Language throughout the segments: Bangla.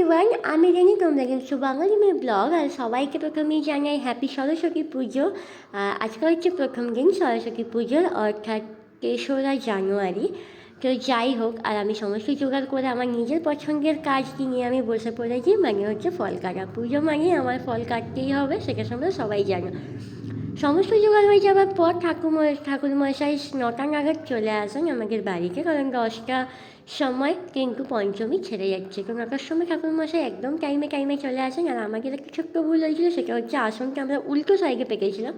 এভরিওয়ান আমি জানি তোমরা কিন্তু বাঙালি মেয়ে ব্লগ আর সবাইকে প্রথমেই জানাই হ্যাপি সরস্বতী পুজো। আহ, আজকে হচ্ছে প্রথম দিন সরস্বতী পুজোর অর্থাৎ তেসরা জানুয়ারি। তো যাই হোক আর আমি সমস্ত জোগাড় করে আমার নিজের পছন্দের কাজটি নিয়ে আমি বসে পড়েছি মানে হচ্ছে ফল কাটা। পুজো মানে আমার ফল কাটতেই হবে সেটা তোমরা সবাই জানো। সমস্ত জোগাড় হয়ে যাওয়ার পর ঠাকুর ঠাকুরমশাই নটা নাগাদ চলে আসেন আমাদের বাড়িতে। কারণ দশটা সময় কিন্তু পঞ্চমী ছেড়ে যাচ্ছে। তো নটার সময় ঠাকুরমশাই একদম টাইমে টাইমে চলে আসেন। আর আমাদের একটা ছোট্ট ভুল হয়েছিল, সেটা হচ্ছে আসনটা আমরা উল্টো সাইডে পেকেছিলাম।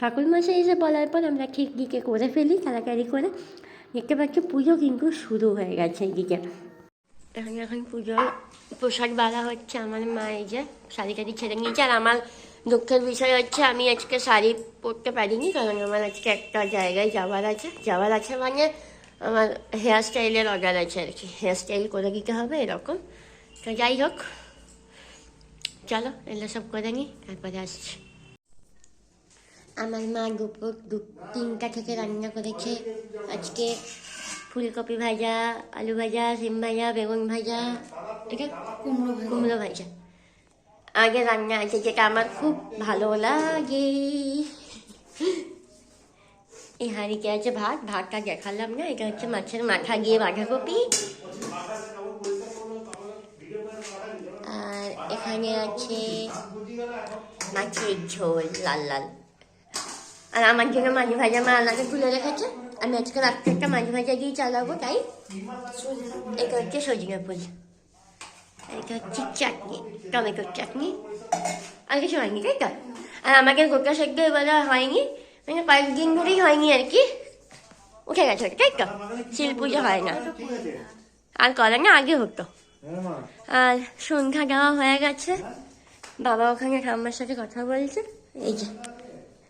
ঠাকুরমশাই এসে বলার পর আমরা ঠিক দিকে করে ফেলি, তাড়াতাড়ি করে। দেখতে পাচ্ছি পুজো কিন্তু শুরু হয়ে গেছে এদিকে। এখানে, এখন পুজোর প্রসাদ বাড়া হচ্ছে আমার মা এই যে শাড়ি টাড়ি ছেড়ে নিয়েছে। আর আমার দুঃখের বিষয় হচ্ছে, আমি আজকে শাড়ি পরতে পারিনি, কারণ আমার আজকে একটা জায়গায় যাওয়ার আছে। যাওয়ার আছে মানে আমার হেয়ার স্টাইলের অর্ডার আছে আর কি। হেয়ার স্টাইল করে দিতে হবে এরকম। তো যাই হোক, চলো, এগুলো সব করে নিই, তারপরে আসছি। আমার মা দুপুর দু, তিনটা থেকে রান্না করেছে। আজকে ফুলকপি ভাজা, আলু ভাজা, সিম ভাজা, বেগুন ভাজা এটা কুমড়ো কুমড়ো ভাজা। আগে রান্না আছে যেটা আমার খুব ভালো লাগে। এই হাঁড়িতে আছে ভাত? ভাতটা দেখালাম না, এটা হচ্ছে মাছের মাথা দিয়ে বাঁধাকপি। আর এখানে আছে মাছের ঝোল, লাল লাল। আর আমার জন্য মাছ ভাজা মা আলাদা তুলে রেখেছে। আমি আজকে রাত্রে একটা মাছ ভাজা দিয়ে চালাবো, তাই? এটা হচ্ছে সজনে ফুল। এটা হচ্ছে চাটনি টমেটোর চাটনি আর কিছু হয়নি তাই তো আর আমাকে গোটা সেদ্ধ এবারে হয়নি মানে কয়েকদিন ধরেই হয়নি আর কি উঠে গেছে তাই তো শিল পুজো হয় না আর করা না আগে হতো আর সন্ধ্যা দেওয়া হয়ে গেছে বাবা ওখানে ঠাম্মার সাথে কথা বলছে এই যে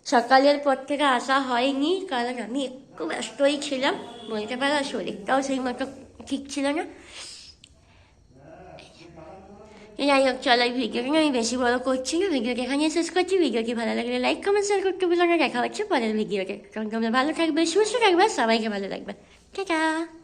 সকালের পর থেকে আসা হয়নি কারণ আমি একটু ব্যস্তই ছিলাম বলতে পারো আর শরীরটাও সেই মতো ঠিক ছিল না যাই হোক চলো এই ভিডিওটা আমি বেশি বড় করছি না ভিডিওটা এখানে শেষ করছি ভিডিওটি ভালো লাগলে লাইক কমেন্ট শেয়ার করতে না দেখা হচ্ছে পরের ভিডিওতে কারণ তোমরা ভালো থাকবে সুস্থ থাকবে সবাইকে ভালো লাগবে টাটা